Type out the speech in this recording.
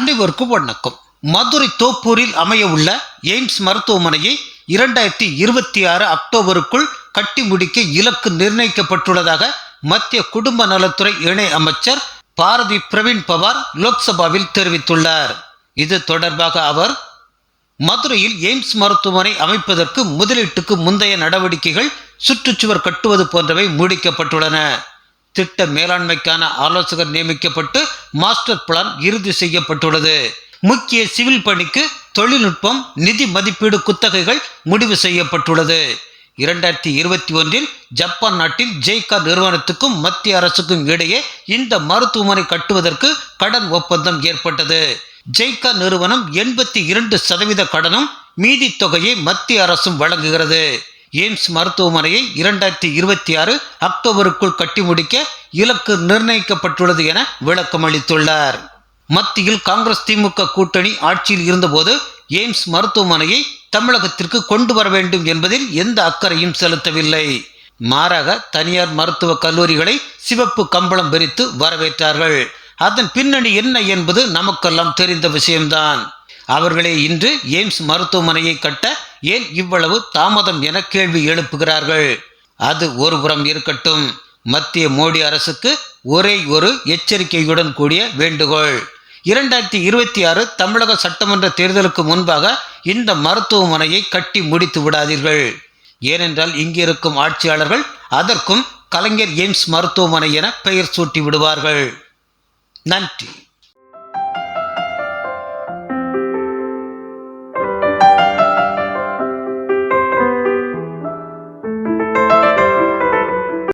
அனைவருக்கும் வணக்கம் மதுரை தோப்பூரில் அமைய உள்ள எய்ம்ஸ் மருத்துவமனையை இரண்டாயிரத்தி இருபத்தி ஆறு அக்டோபருக்குள் கட்டி முடிக்க இலக்கு நிர்ணயிக்கப்பட்டுள்ளதாக மத்திய குடும்ப நலத்துறை இணை அமைச்சர் பாரதி பிரவீன் பவார் லோக்சபாவில் தெரிவித்துள்ளார். இது தொடர்பாக அவர் மதுரையில் எய்ம்ஸ் மருத்துவமனை அமைப்பதற்கு முதலீட்டுக்கு முந்தைய நடவடிக்கைகள் சுற்றுச்சுவர் கட்டுவது போன்றவை முடிக்கப்பட்டுள்ளன. திட்ட மேலாண்மைக்கான ஆலோசகர் நியமிக்கப்பட்டு மாஸ்டர் பிளான் இறுதி செய்யப்பட்டுள்ளது. முக்கிய சிவில் பணிக்கு தொழில்நுட்பம் நிதி மதிப்பீடு குத்தகைகள் முடிவு செய்யப்பட்டுள்ளது. இரண்டாயிரத்தி இருபத்தி ஒன்றில் ஜப்பான் நாட்டில் ஜெய்கா நிறுவனத்துக்கும் மத்திய அரசுக்கும் இடையே இந்த மருத்துவமனை கட்டுவதற்கு கடன் ஒப்பந்தம் ஏற்பட்டது. ஜெய்கா நிறுவனம் எண்பத்தி இரண்டு சதவீத கடனும் மீதி தொகையை மத்திய அரசும் வழங்குகிறது. எய்ம்ஸ் மருத்துவமனையை இரண்டாயிரத்தி இருபத்தி ஆறு அக்டோபருக்குள் கட்டி முடிக்க இலக்கு நிர்ணயிக்கப்பட்டுள்ளது என விளக்கம் அளித்துள்ளார். மத்தியில் காங்கிரஸ் திமுக கூட்டணி ஆட்சியில் இருந்தபோது எய்ம்ஸ் மருத்துவமனையை தமிழகத்திற்கு கொண்டு வர வேண்டும் என்பதில் எந்த அக்கறையும் செலுத்தவில்லை. மாறாக தனியார் மருத்துவக் கல்லூரிகளை சிவப்பு கம்பளம் விரித்து வரவேற்றார்கள். அதன் பின்னணி என்ன என்பது நமக்கெல்லாம் தெரிந்த விஷயம்தான். அவர்களே இன்று எய்ம்ஸ் மருத்துவமனையை கட்ட ஏன் இவ்வளவு தாமதம் என கேள்வி எழுப்புகிறார்கள்? அது ஒருபுறம் இருக்கட்டும். மத்திய மோடி அரசுக்கு ஒரே ஒரு எச்சரிக்கையுடன் கூடிய வேண்டுகோள். இரண்டாயிரத்தி இருபத்தி ஆறு தமிழக சட்டமன்ற தேர்தலுக்கு முன்பாக இந்த மருத்துவமனையை கட்டி முடித்து விடாதீர்கள். ஏனென்றால் இங்கிருக்கும் ஆட்சியாளர்கள் அதற்கும் கலைஞர் எய்ம்ஸ் மருத்துவமனை என பெயர் சூட்டி விடுவார்கள். நன்றி.